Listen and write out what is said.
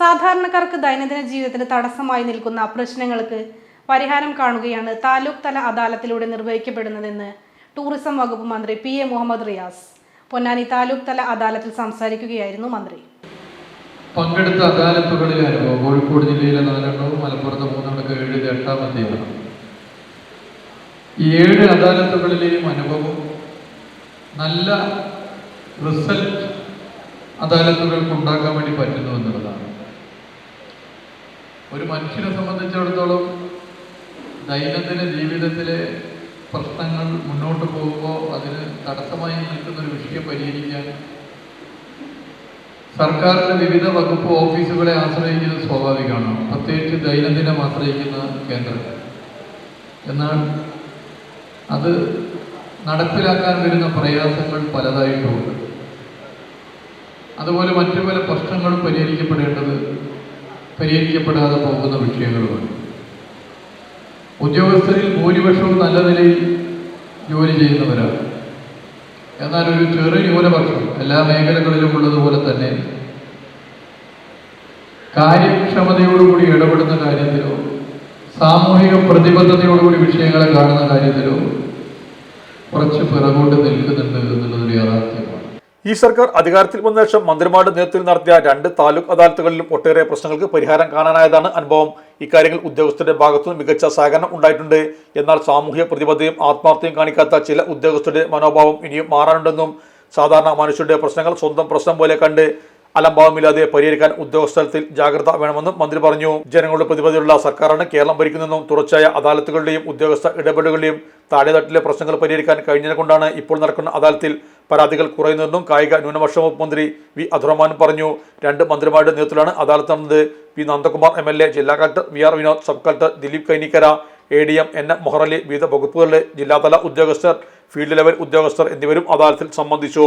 സാധാരണക്കാർക്ക് ദൈനംദിന ജീവിതത്തിന് തടസ്സമായി നിൽക്കുന്ന പ്രശ്നങ്ങൾക്ക് പരിഹാരം കാണുകയാണ് താലൂക്ക് തല അദാലത്തിലൂടെ നിർവഹിക്കപ്പെടുന്നതെന്ന് ടൂറിസം വകുപ്പ് മന്ത്രി പി എ മുഹമ്മദ് റിയാസ്. പൊന്നാനി താലൂക്ക് തല അദാലത്തിൽ സംസാരിക്കുകയായിരുന്നു മന്ത്രി. പങ്കെടുത്ത അദാലത്തുകളിലായിരുന്നു കോഴിക്കോട് ജില്ലയിലെ നാലെണ്ണവും മലപ്പുറത്ത് മൂന്നെണ്ണക്ക് ഏഴ് എട്ടാമത്തേതാണ് ഈ ഏഴ് അദാലത്തുകളിലെയും അനുഭവം നല്ല റിസൾട്ട് അദാലത്തുകൾക്ക് ഉണ്ടാക്കാൻ വേണ്ടി പറ്റുന്നു എന്നുള്ളതാണ്. ഒരു മനുഷ്യനെ സംബന്ധിച്ചിടത്തോളം ദൈനംദിന ജീവിതത്തിലെ പ്രശ്നങ്ങൾ മുന്നോട്ട് പോകുമ്പോൾ അതിന് തടസ്സമായി നിൽക്കുന്ന ഒരു വിഷയം പരിഹരിക്കാൻ സർക്കാരിന്റെ വിവിധ വകുപ്പ് ഓഫീസുകളെ ആശ്രയിക്കുന്നത് സ്വാഭാവികമാണ്. പ്രത്യേകിച്ച് ദൈനംദിനം ആശ്രയിക്കുന്ന കേന്ദ്രം. എന്നാൽ അത് നടപ്പിലാക്കാൻ വരുന്ന പ്രയാസങ്ങൾ പലതായിട്ടുമുണ്ട്. അതുപോലെ മറ്റു പല പ്രശ്നങ്ങളും പരിഹരിക്കപ്പെടേണ്ടത് പരിഹരിക്കപ്പെടാതെ പോകുന്ന വിഷയങ്ങളുമാണ് ഉദ്യോഗസ്ഥരിൽ ഭൂരിപക്ഷവും നല്ല നിലയിൽ ജോലി ചെയ്യുന്നവരാണ്. എന്നാൽ ഒരു ചെറിയ ന്യൂനപക്ഷം എല്ലാ മേഖലകളിലും ഉള്ളതുപോലെ തന്നെ കാര്യക്ഷമതയോടുകൂടി ഇടപെടുന്ന കാര്യത്തിലോ സാമൂഹിക പ്രതിബദ്ധതയോടുകൂടി വിഷയങ്ങളെ കാണുന്ന കാര്യത്തിലോ കുറച്ച് പിറകോട്ട് നിൽക്കുന്നുണ്ട് എന്നുള്ളതൊരു യാഥാർത്ഥ്യമാണ്. ഈ സർക്കാർ അധികാരത്തിൽ വന്ന ശേഷം മന്ത്രിമാരുടെ നേതൃത്വത്തിൽ നടത്തിയ രണ്ട് താലൂക്ക് അദാലത്തുകളിലും ഒട്ടേറെ പ്രശ്നങ്ങൾക്ക് പരിഹാരം കാണാനായതാണ് അനുഭവം. ഇക്കാര്യങ്ങൾ ഉദ്യോഗസ്ഥരുടെ ഭാഗത്തുനിന്ന് മികച്ച സഹകരണം ഉണ്ടായിട്ടുണ്ട്. എന്നാൽ സാമൂഹ്യ പ്രതിബദ്ധതയും ആത്മാർത്ഥയും കാണിക്കാത്ത ചില ഉദ്യോഗസ്ഥരുടെ മനോഭാവം ഇനിയും മാറാനുണ്ടെന്നും സാധാരണ മനുഷ്യരുടെ പ്രശ്നങ്ങൾ സ്വന്തം പ്രശ്നം പോലെ കണ്ട് അലംഭാവമില്ലാതെ പരിഹരിക്കാൻ ഉദ്യോഗസ്ഥലത്തിൽ ജാഗ്രത വേണമെന്നും മന്ത്രി പറഞ്ഞു. ജനങ്ങളുടെ പ്രതിബദ്ധതയുള്ള സർക്കാരാണ് കേരളം ഭരിക്കുന്നതെന്നും തുടർച്ചയായ അദാലത്തുകളുടെയും ഉദ്യോഗസ്ഥ ഇടപെടലുകളുടെയും താഴെത്തട്ടിലെ പ്രശ്നങ്ങൾ പരിഹരിക്കാൻ കഴിഞ്ഞതിനെ കൊണ്ടാണ് ഇപ്പോൾ നടക്കുന്ന അദാലത്തിൽ പരാതികൾ കുറയുന്നതെന്നും കായിക ന്യൂനപക്ഷ വകുപ്പ് മന്ത്രി വി അബ്ദുറഹ്മാൻ പറഞ്ഞു. രണ്ട് മന്ത്രിമാരുടെ നേതൃത്വത്തിലാണ് അദാലത്ത് നടന്നത്. P Nandakumar M L A ജില്ലാ collector V R Vinod sub collector Dileep Kainikkara A D M N M Moharali വിവിധ വകുപ്പുകളിലെ ജില്ലാതല ഉദ്യോഗസ്ഥർ ഫീൽഡ് ലെവൽ ഉദ്യോഗസ്ഥർ എന്നിവരും അദാലത്തിൽ സംബന്ധിച്ചു.